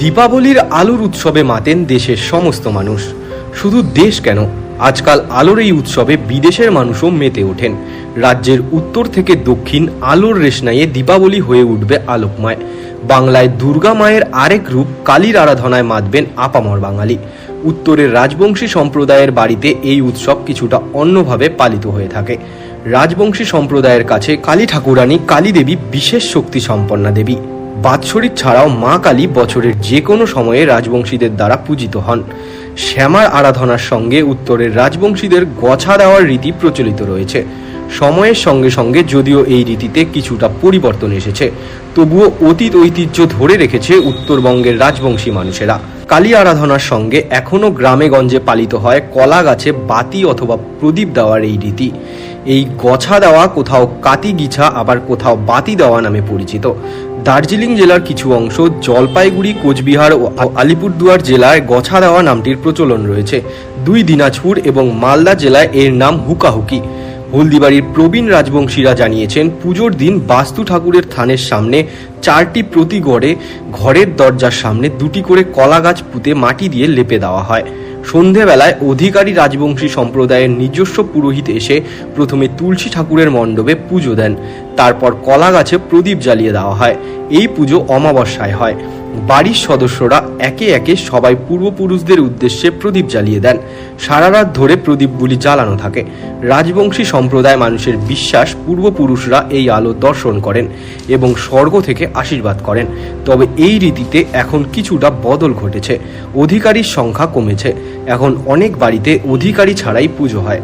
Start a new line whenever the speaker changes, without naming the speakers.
দীপাবলির আলোর উৎসবে মাতেন দেশের সমস্ত মানুষ। শুধু দেশ কেন, আজকাল আলোর এই উৎসবে বিদেশের মানুষও মেতে ওঠেন। রাজ্যের উত্তর থেকে দক্ষিণ আলোর রেশনাইয়ে দীপাবলি হয়ে উঠবে আলোকময়। বাংলায় দুর্গা মায়ের আরেক রূপ কালীর আরাধনায় মাতবেন আপামর বাঙালি। উত্তরের রাজবংশী সম্প্রদায়ের বাড়িতে এই উৎসব কিছুটা অন্যভাবে পালিত হয়ে থাকে। রাজবংশী সম্প্রদায়ের কাছে কালী ঠাকুরানী কালী দেবী বিশেষ শক্তি সম্পন্না দেবী। বাৎসরিক ছাড়াও মা কালী বছরের যে কোনো সময়ে রাজবংশীদের দ্বারা পূজিত হন। শ্যামার আরাধনার সঙ্গে উত্তরের রাজবংশীদের গছা দেওয়ার রীতি প্রচলিত রয়েছে। সময়ের সঙ্গে সঙ্গে যদিও এই রীতিতে কিছুটা পরিবর্তন এসেছে, তবুও অতীত ঐতিহ্য ধরে রেখেছে উত্তরবঙ্গের রাজবংশী মানুষেরা। কালী আরাধনার সঙ্গে এখনও গ্রামে গঞ্জে পালিত হয় কলা গাছে বাতি অথবা প্রদীপ দেওয়ার এই রীতি। এই গছা দেওয়া কোথাও কাতি গিছা, আবার কোথাও বাতি দেওয়া নামে পরিচিত। দার্জিলিং জেলার কিছু অংশ জলপাইগুড়ি, কোচবিহার ও আলিপুরদুয়ার জেলায় গছা দেওয়া নামটির প্রচলন রয়েছে। দুই দিনাজপুর এবং মালদা জেলায় এর নাম হুকাহুকি। হলদিবাড়ির প্রবীণ রাজবংশীরা জানিয়েছেন, পুজোর দিন বাস্তু ঠাকুরের থানের সামনে চারটি প্রতি গড়ে ঘরের দরজার সামনে দুটি করে কলা গাছ পুঁতে মাটি দিয়ে লেপে দেওয়া হয়। সন্ধেবেলায় অধিকারী রাজবংশী সম্প্রদায়ের নিজস্ব পুরোহিত এসে প্রথমে তুলসী ঠাকুরের মণ্ডপে পুজো দেন। তারপর কলা গাছে প্রদীপ জ্বালিয়ে দেওয়া হয়। এই পুজো অমাবস্যায় হয়। বাড়ির সদস্যরা একে একে সবাই পূর্বপুরুষদের উদ্দেশ্যে প্রদীপ জ্বালিয়ে দেন। সারা রাত ধরে প্রদীপগুলি জ্বালানো থাকে। রাজবংশী সম্প্রদায় মানুষের বিশ্বাস পূর্বপুরুষরা এই আলো দর্শন করেন এবং স্বর্গ থেকে আশীর্বাদ করেন। তবে এই রীতিতে এখন কিছুটা বদল ঘটেছে। অধিকারীর সংখ্যা কমেছে। এখন অনেক বাড়িতে অধিকারী ছাড়াই পুজো হয়।